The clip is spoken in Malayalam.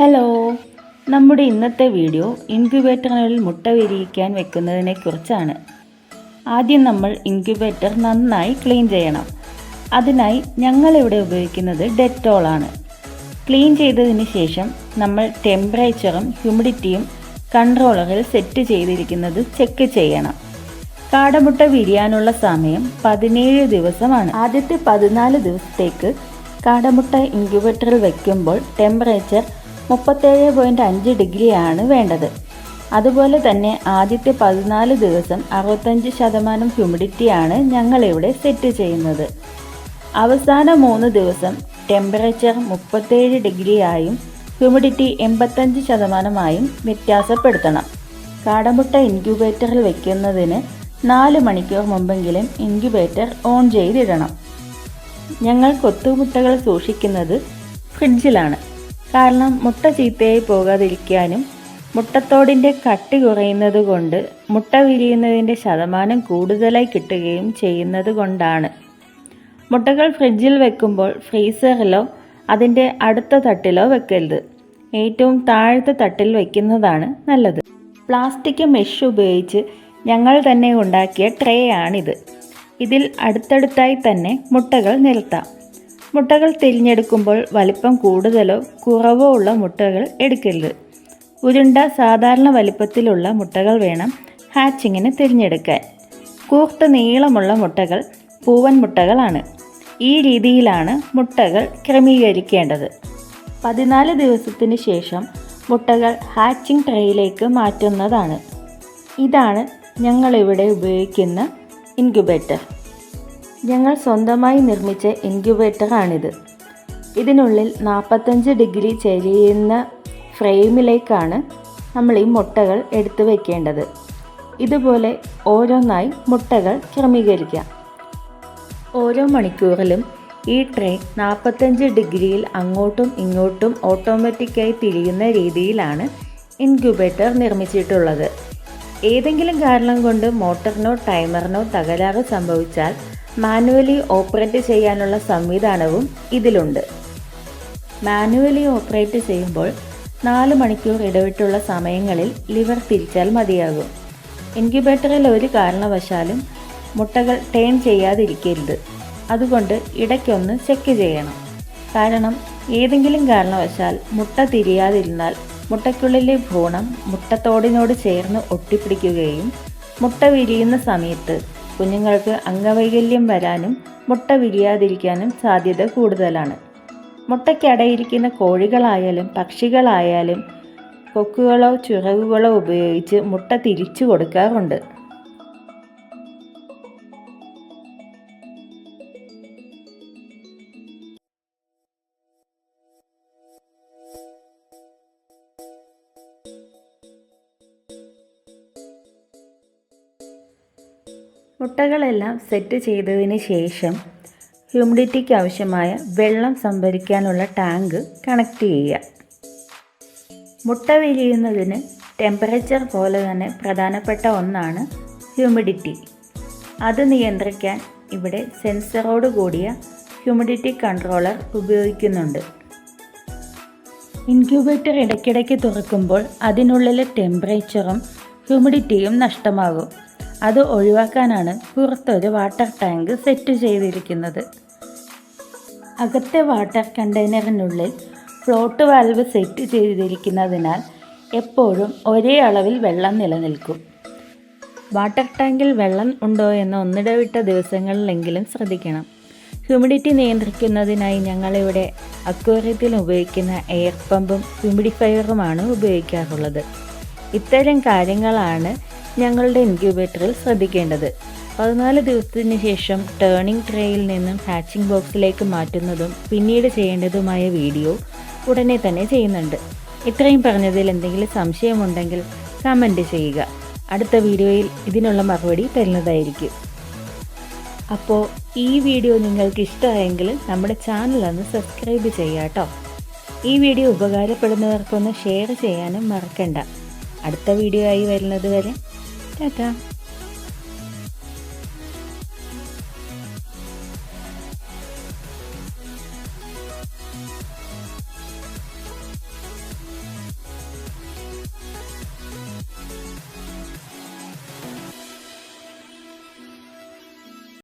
ഹലോ നമ്മുടെ ഇന്നത്തെ വീഡിയോ ഇൻക്യുബേറ്ററിനുള്ളിൽ മുട്ട വിരിയിക്കാൻ വെക്കുന്നതിനെ കുറിച്ചാണ്. ആദ്യം നമ്മൾ ഇൻക്യുബേറ്റർ നന്നായി ക്ലീൻ ചെയ്യണം. അതിനായി ഞങ്ങളിവിടെ ഉപയോഗിക്കുന്നത് ഡെറ്റോളാണ് ക്ലീൻ ചെയ്തതിന് ശേഷം നമ്മൾ ടെമ്പറേച്ചറും ഹ്യൂമിഡിറ്റിയും കൺട്രോളറിൽ സെറ്റ് ചെയ്തിരിക്കുന്നത് ചെക്ക് ചെയ്യണം. കാടമുട്ട വിരിയാനുള്ള സമയം പതിനേഴ് ദിവസമാണ്. ആദ്യത്തെ പതിനാല് ദിവസത്തേക്ക് കാടമുട്ട ഇൻക്യുബേറ്ററിൽ വയ്ക്കുമ്പോൾ ടെമ്പറേച്ചർ മുപ്പത്തേഴ് പോയിന്റ് അഞ്ച് ഡിഗ്രിയാണ് വേണ്ടത്. അതുപോലെ തന്നെ ആദ്യത്തെ പതിനാല് ദിവസം അറുപത്തഞ്ച് ശതമാനം ഹ്യൂമിഡിറ്റിയാണ് ഞങ്ങളിവിടെ സെറ്റ് ചെയ്യുന്നത്. അവസാന മൂന്ന് ദിവസം ടെമ്പറേച്ചർ മുപ്പത്തേഴ് ഡിഗ്രിയായും ഹ്യൂമിഡിറ്റി എൺപത്തഞ്ച് ശതമാനമായും വ്യത്യാസപ്പെടുത്തണം. കാടമുട്ട ഇൻക്യുബേറ്ററിൽ വയ്ക്കുന്നതിന് നാല് മണിക്കൂർ മുമ്പെങ്കിലും ഇൻക്യുബേറ്റർ ഓൺ ചെയ്തിടണം. ഞങ്ങൾ കൊത്തുമുട്ടകൾ സൂക്ഷിക്കുന്നത് ഫ്രിഡ്ജിലാണ്. കാരണം മുട്ട ചീത്തയായി പോകാതിരിക്കാനും മുട്ടത്തോടിന്റെ കട്ടി കുറയുന്നത് കൊണ്ട് മുട്ട വിരിയുന്നതിന്റെ ശതമാനം കൂടുതലായി കിട്ടുകയും ചെയ്യുന്നത് കൊണ്ടാണ്. മുട്ടകൾ ഫ്രിഡ്ജിൽ വെക്കുമ്പോൾ ഫ്രീസറിലോ അതിന്റെ അടുത്ത തട്ടിലോ വെക്കരുത്. ഏറ്റവും താഴത്തെ തട്ടിൽ വയ്ക്കുന്നതാണ് നല്ലത്. പ്ലാസ്റ്റിക് മെഷ് ഉപയോഗിച്ച് ഞങ്ങൾ തന്നെ ഉണ്ടാക്കിയ ട്രേ ആണിത് ഇതിൽ അടുത്തടുത്തായി തന്നെ മുട്ടകൾ നിരത്താം. മുട്ടകൾ തിരിഞ്ഞെടുക്കുമ്പോൾ വലിപ്പം കൂടുതലോ കുറവോ ഉള്ള മുട്ടകൾ എടുക്കരുത്. ഉരുണ്ട സാധാരണ വലിപ്പത്തിലുള്ള മുട്ടകൾ വേണം ഹാച്ചിങ്ങിന് തിരഞ്ഞെടുക്കാൻ. കൂർത്ത നീളമുള്ള മുട്ടകൾ പൂവൻ മുട്ടകളാണ്. ഈ രീതിയിലാണ് മുട്ടകൾ ക്രമീകരിക്കേണ്ടത്. പതിനാല് ദിവസത്തിന് ശേഷം മുട്ടകൾ ഹാച്ചിങ് ട്രേയിലേക്ക് മാറ്റുന്നതാണ്. ഇതാണ് ഞങ്ങളിവിടെ ഉപയോഗിക്കുന്ന ഇൻക്യുബേറ്റർ. ഞങ്ങൾ സ്വന്തമായി നിർമ്മിച്ച ഇൻക്യുബേറ്ററാണിത്. ഇതിനുള്ളിൽ നാൽപ്പത്തഞ്ച് ഡിഗ്രി ചെരിയുന്ന ഫ്രെയിമിലേക്കാണ് നമ്മൾ ഈ മുട്ടകൾ എടുത്തു വയ്ക്കേണ്ടത് ഇതുപോലെ ഓരോന്നായി മുട്ടകൾ ക്രമീകരിക്കാം. ഓരോ മണിക്കൂറിലും ഈ ട്രേ നാൽപ്പത്തഞ്ച് ഡിഗ്രിയിൽ അങ്ങോട്ടും ഇങ്ങോട്ടും ഓട്ടോമാറ്റിക്കായി തിരിയുന്ന രീതിയിലാണ് ഇൻക്യുബേറ്റർ നിർമ്മിച്ചിട്ടുള്ളത്. ഏതെങ്കിലും കാരണം കൊണ്ട് മോട്ടറിനോ ടൈമറിനോ തകരാറ് സംഭവിച്ചാൽ മാനുവലി ഓപ്പറേറ്റ് ചെയ്യാനുള്ള സംവിധാനവും ഇതിലുണ്ട്. മാനുവലി ഓപ്പറേറ്റ് ചെയ്യുമ്പോൾ നാല് മണിക്കൂർ ഇടവിട്ടുള്ള സമയങ്ങളിൽ ലിവർ തിരിച്ചാൽ മതിയാകും. ഇൻക്യുബേറ്ററിൽ ഒരു കാരണവശാലും മുട്ടകൾ ടേൺ ചെയ്യാതിരിക്കരുത്. അതുകൊണ്ട് ഇടയ്ക്കൊന്ന് ചെക്ക് ചെയ്യണം. കാരണം ഏതെങ്കിലും കാരണവശാൽ മുട്ട തിരിയാതിരുന്നാൽ മുട്ടയ്ക്കുള്ളിലെ ഭ്രൂണം മുട്ടത്തോടിനോട് ചേർന്ന് ഒട്ടിപ്പിടിക്കുകയും മുട്ട വിരിയുന്ന സമയത്ത് കുഞ്ഞുങ്ങൾക്ക് അംഗവൈകല്യം വരാനും മുട്ട വിരിയാതിരിക്കാനും സാധ്യത കൂടുതലാണ്. മുട്ടയ്ക്കടയിരിക്കുന്ന കോഴികളായാലും പക്ഷികളായാലും കൊക്കുകളോ ചിറകുകളോ ഉപയോഗിച്ച് മുട്ട തിരിച്ചു കൊടുക്കാറുണ്ട്. മുട്ടകളെല്ലാം സെറ്റ് ചെയ്തതിന് ശേഷം ഹ്യൂമിഡിറ്റിക്ക് ആവശ്യമായ വെള്ളം സംഭരിക്കാനുള്ള ടാങ്ക് കണക്ട് ചെയ്യുക. മുട്ട വിരിയുന്നതിന് ടെമ്പറേച്ചർ പോലെ തന്നെ പ്രധാനപ്പെട്ട ഒന്നാണ് ഹ്യൂമിഡിറ്റി. അത് നിയന്ത്രിക്കാൻ ഇവിടെ സെൻസറോട് കൂടിയ ഹ്യൂമിഡിറ്റി കൺട്രോളർ ഉപയോഗിക്കുന്നുണ്ട്. ഇൻക്യൂബേറ്റർ ഇടയ്ക്കിടയ്ക്ക് തുറക്കുമ്പോൾ അതിനുള്ളിലെ ടെമ്പറേച്ചറും ഹ്യൂമിഡിറ്റിയും നഷ്ടമാകും. അത് ഒഴിവാക്കാനാണ് പുറത്തൊരു വാട്ടർ ടാങ്ക് സെറ്റ് ചെയ്തിരിക്കുന്നത്. അകത്തെ വാട്ടർ കണ്ടെയ്നറിനുള്ളിൽ ഫ്ലോട്ട് വാൽവ് സെറ്റ് ചെയ്തിരിക്കുന്നതിനാൽ എപ്പോഴും ഒരേ അളവിൽ വെള്ളം നിലനിൽക്കും. വാട്ടർ ടാങ്കിൽ വെള്ളം ഉണ്ടോ എന്ന് ഒന്നിടവിട്ട ദിവസങ്ങളിലെങ്കിലും ശ്രദ്ധിക്കണം. ഹ്യൂമിഡിറ്റി നിയന്ത്രിക്കുന്നതിനായി ഞങ്ങളിവിടെ അക്വേറിയത്തിൽ ഉപയോഗിക്കുന്ന എയർ പമ്പും ഹ്യൂമിഡിഫയറുമാണ് ഉപയോഗിക്കാറുള്ളത്. ഇത്തരം കാര്യങ്ങളാണ് ഞങ്ങളുടെ ഇൻക്യുബേറ്ററിൽ ശ്രദ്ധിക്കേണ്ടത്. പതിനാല് ദിവസത്തിന് ശേഷം ടേണിംഗ് ട്രേയിൽ നിന്നും ഹാച്ചിങ് ബോക്സിലേക്ക് മാറ്റുന്നതും പിന്നീട് ചെയ്യേണ്ടതുമായ വീഡിയോ ഉടനെ തന്നെ ചെയ്യുന്നുണ്ട്. ഇത്രയും പറഞ്ഞതിൽ എന്തെങ്കിലും സംശയമുണ്ടെങ്കിൽ കമന്റ് ചെയ്യുക. അടുത്ത വീഡിയോയിൽ ഇതിനുള്ള മറുപടി തരുന്നതായിരിക്കും. അപ്പോൾ ഈ വീഡിയോ നിങ്ങൾക്ക് ഇഷ്ടമായെങ്കിൽ നമ്മുടെ ചാനൽ ഒന്ന് സബ്സ്ക്രൈബ് ചെയ്യാട്ടോ ഈ വീഡിയോ ഉപകാരപ്പെടുന്നവർക്കൊന്ന് ഷെയർ ചെയ്യാനും മറക്കണ്ട. അടുത്ത വീഡിയോ ആയി വരുന്നത് വരെ Та-та!